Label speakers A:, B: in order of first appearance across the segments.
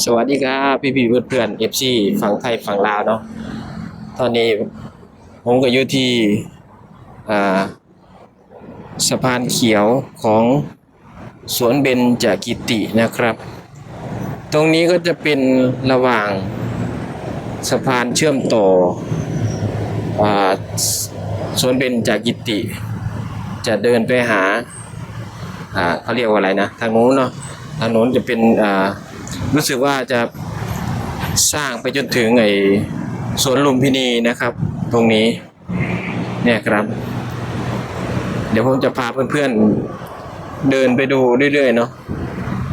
A: สวัสดีครับพี่พี่ๆเพื่อนๆเอฟซีฝั่งไทยฝั่งลาวเนาะตอนนี้ผมก็อยู่ที่สะพานเขียวของสวนเบญจกิตินะครับ ตรงนี้ก็จะเป็นระหว่างสะพานเชื่อมต่ออสวนเบญจกิติ จะเดินไปหาอ่าเขาเรียกว่าอะไรนะ ทางโน้นเนาะทางโน้นจะเป็นอ่า รู้สึกว่าจะสร้างไปจนถึงไอ้สวนลุมพินีนะครับ ตรงนี้เนี่ยครับ เดี๋ยวผมจะพาเพื่อนๆเดินไปดูเรื่อยๆเนาะ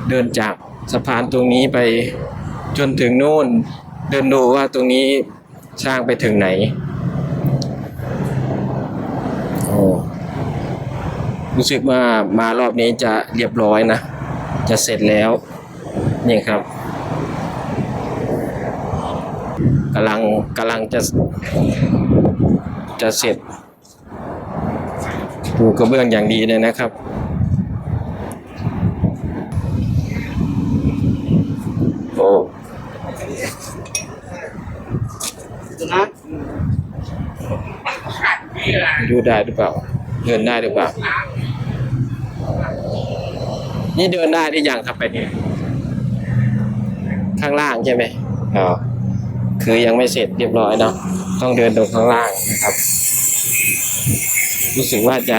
A: เดินจากสะพานตรงนี้ไปจนถึงโน่น เดินดูว่าตรงนี้สร้างไปถึงไหนโอ้รู้สึกว่ามารอบนี้จะเรียบร้อยนะ จะเสร็จแล้ว นี่ครับกำลังกำลังจะจะเสร็จปูกระเบื้องอย่างดีเลยนะครับ โอ้ดูได้หรือเปล่า เดินได้หรือเปล่า นี่เดินได้หรือยังครับไปเนี่ย ข้างล่างใช่ไหมอ๋อคือยังไม่เสร็จเรียบร้อยเนาะต้องเดินตรงข้างล่างนะครับ รู้สึกว่าจะ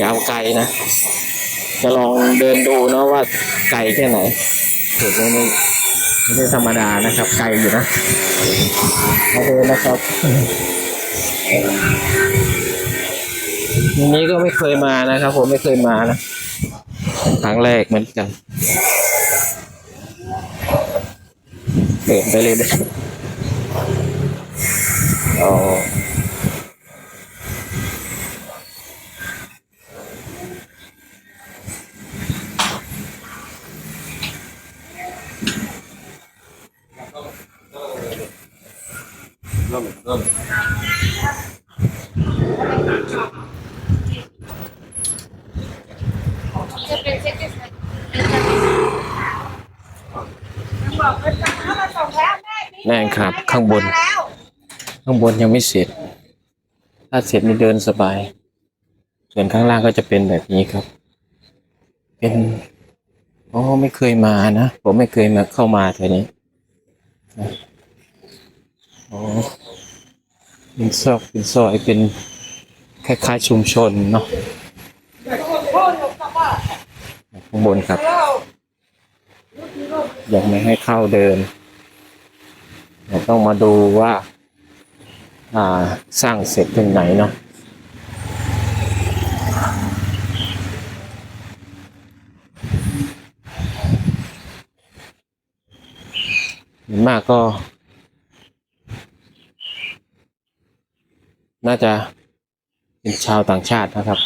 A: ยาวไกลนะ จะลองเดินดูเนาะว่าไกลแค่ไหนถูกไหมไม่ไม่ใช่ธรรมดานะครับ ไกลอยู่นะมาดูนะครับอันนี้ก็ไม่เคยมานะครับ ผมไม่เคยมานะครั้งแรกเหมือนกัน เดินไปเลยเลยอ๋อนั่นครับ ข้างบน ข้างบนยังไม่เสร็จ ถ้าเสร็จนี่เดินสบาย ส่วนข้างล่างก็จะเป็นแบบนี้ครับ เป็นโอ้ไม่เคยมานะ ผมไม่เคยมาเข้ามาแถวนี้นะโอ้เป็นซอกเป็นซอยเป็นคล้ายๆชุมชนเนาะข้างบนครับ ยังไม่ให้เข้าเดิน เดี๋ยวต้องมาดูว่าอ่าสร้างเสร็จถึงไหนเนาะมากก็ น่าจะเป็นชาวต่างชาตินะครับ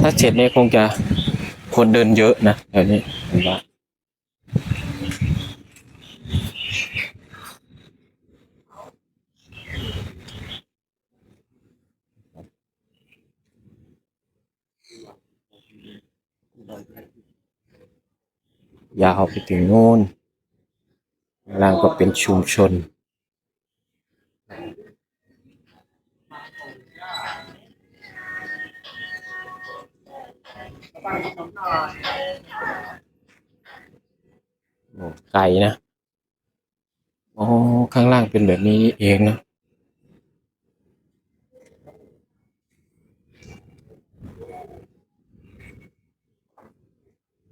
A: ถ้าเสร็จเนี่ยคงจะคนเดินเยอะนะแถวนี้ผมว่า ยาวไปถึงโน่นล่างก็เป็นชุมชนโอ้ไกลนะ อ๋อ ข้างล่างเป็นแบบนี้เองนะ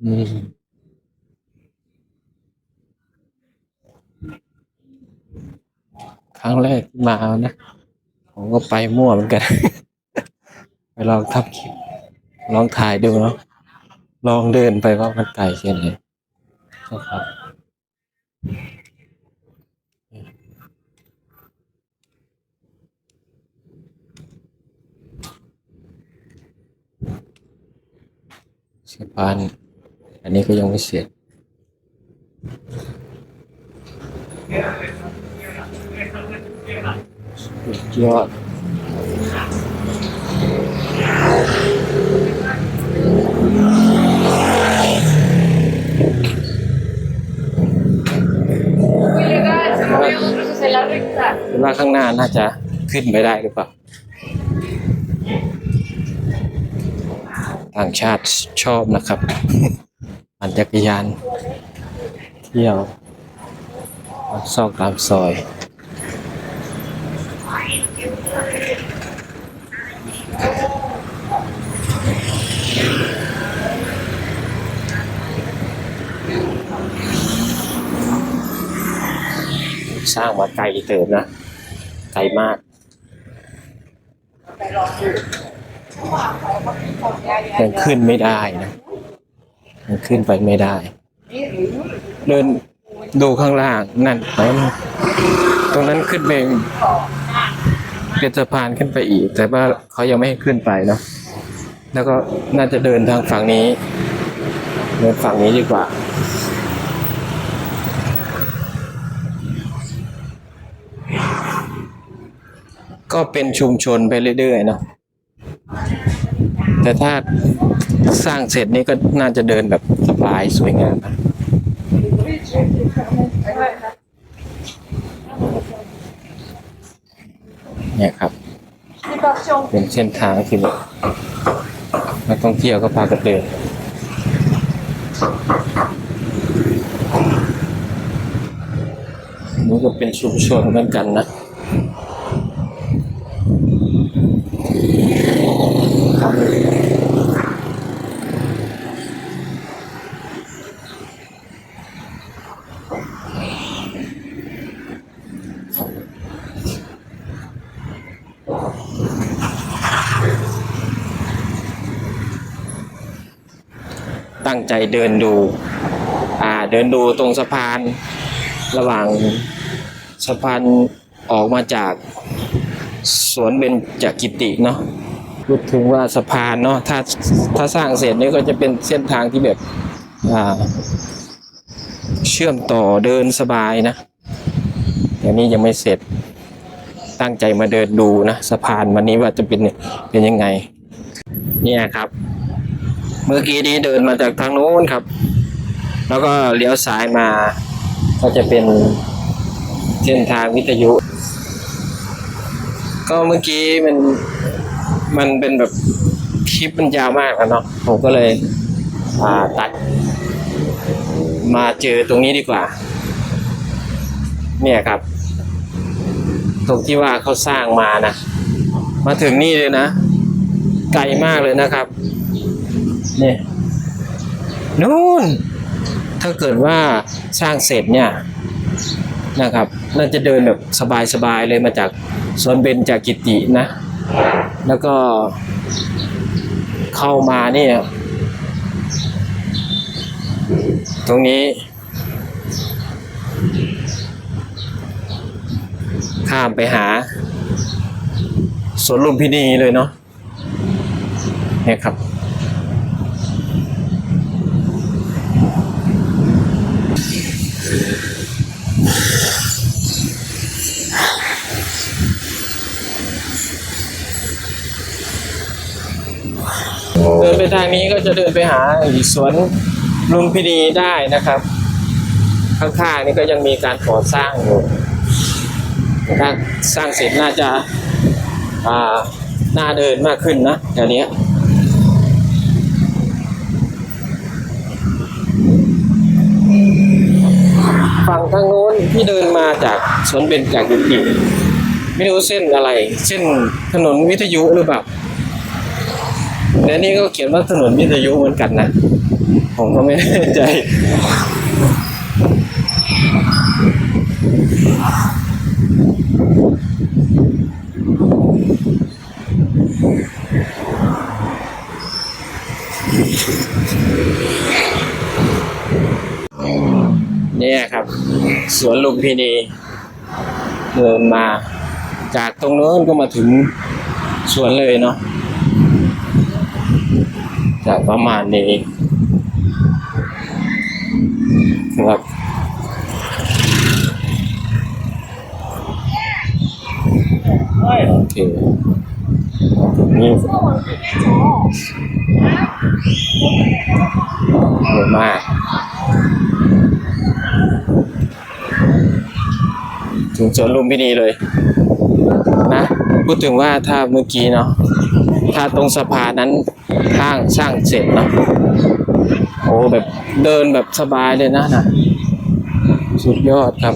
A: อืม ครั้ งแรกที่มานะ ผมก็ไปมั่วเหมือนกัน ไปลองทำคลิป ลองถ่ายดูเนาะ ลองเดินไปว่ามันไกลแค่ไหนครับสะพานอันนี้ก็ยังไม่เสร็จ ยอดว่าข้างหน้าน่าจะขึ้นไปได้หรือเปล่า ต่างชาติชอบนะครับปั่นจักรยาน เที่ยวซอกตามซอย สร้างมาไกลเติมนะ ไกลมากยังขึ้นไม่ได้นะยังขึ้นไปไม่ได้ เดินดูข้างล่างนั่นไปตรงนั้นขึ้นไปเป็นสะพานขึ้นไปอีก แต่ว่าเขายังไม่ให้ขึ้นไปเนาะแล้วก็น่าจะเดินทางฝั่งนี้ เดินฝั่งนี้ดีกว่า ก็เป็นชุมชนไปเรื่อยๆเนาะแต่ถ้าสร้างเสร็จนี่ก็น่าจะเดินแบบสบายสวยงามนะเนี่ยครับ เป็นเส้นทางที่แบบนักท่องเที่ยวก็พากันเดินนี่ก็เป็นชุมชนเหมือนกันนะ ตั้งใจเดินดู อ่า เดินดูตรงสะพาน ระหว่างสะพานออกมาจากสวนเบญจกิติเนาะพูดถึงว่าสะพานเนาะ ถ้า ถ้าสร้างเสร็จนี่ก็จะเป็นเส้นทางที่แบบ อ่า เชื่อมต่อเดินสบายนะแต่นี้ยังไม่เสร็จ ตั้งใจมาเดินดูนะสะพานวันนี้ว่าจะเป็นเป็นยังไง เนี่ยครับ เมื่อกี้นี้เดินมาจากทางโน้นครับ แล้วก็เลี้ยวซ้ายมา ก็จะเป็นเส้นทางวิทยุ ก็เมื่อกี้มันมันเป็นแบบคลิปมันยาวมากอะเนาะผมก็เลยตัด มาเจอตรงนี้ดีกว่า เนี่ยครับ ตรงที่ว่าเขาสร้างมานะมาถึงนี่เลยนะไกลมากเลยนะครับเนี่ยนู่น ถ้าเกิดว่าสร้างเสร็จเนี่ยนะครับ น่าจะเดินแบบสบายๆเลยมาจากสวนเบญจากกิตินะ แล้วก็เข้ามาเนี่ย ตรงนี้ ข้ามไปหาสวนลุมพินีเลยเนาะเนี่ยครับ เดินไปทางนี้ก็จะเดินไปหาสวนลุมพินีได้นะครับ ข้างๆนี่ก็ยังมีการก่อสร้างอยู่ สร้างเสร็จน่าจะอ่าน่าเดินมากขึ้นนะแถวนี้ฝั่งทางโน้นที่เดินมาจากสวนเบญจากยุติไม่รู้เส้นอะไร เส้นถนนวิทยุหรือเปล่าแต่นี่ก็เขียนว่าถนนวิทยุเหมือนกันนะ ผมก็ไม่แน่ใจ เนี่ยครับ สวนลุมพินีเดินมา จากตรงโน้นก็มาถึงสวนเลยเนาะจากประมาณนี้ครับ โอเคถึงนี่เยอะมากถึงสวนลุมพินีเลย นะ พูดถึงว่าถ้าเมื่อกี้เนาะถ้าตรงสะพานนั้นข้างสร้างเสร็จเนาะโอ้แบบเดินแบบสบายเลยนะนะสุดยอดครับ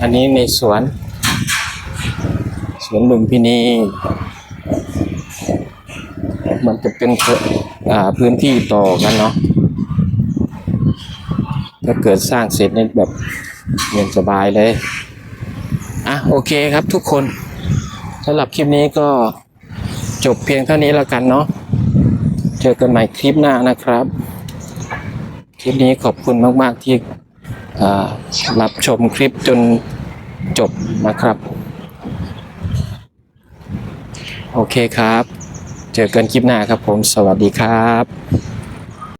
A: อันนี้ในสวน สวนลุมพินีมันจะเป็นเอ่ออ่าพื้นที่ต่อกันเนาะถ้าเกิดสร้างเสร็จนี่แบบเย็นสบายเลย อะโอเคครับทุกคนสำหรับคลิปนี้ก็จบเพียงเท่านี้แล้วกันเนาะเจอกันใหม่คลิปหน้านะครับ คลิปนี้ขอบคุณมาก ๆ ที่ รับชมคลิปจนจบนะครับ โอเคครับ เจอกันคลิปหน้าครับผม สวัสดีครับ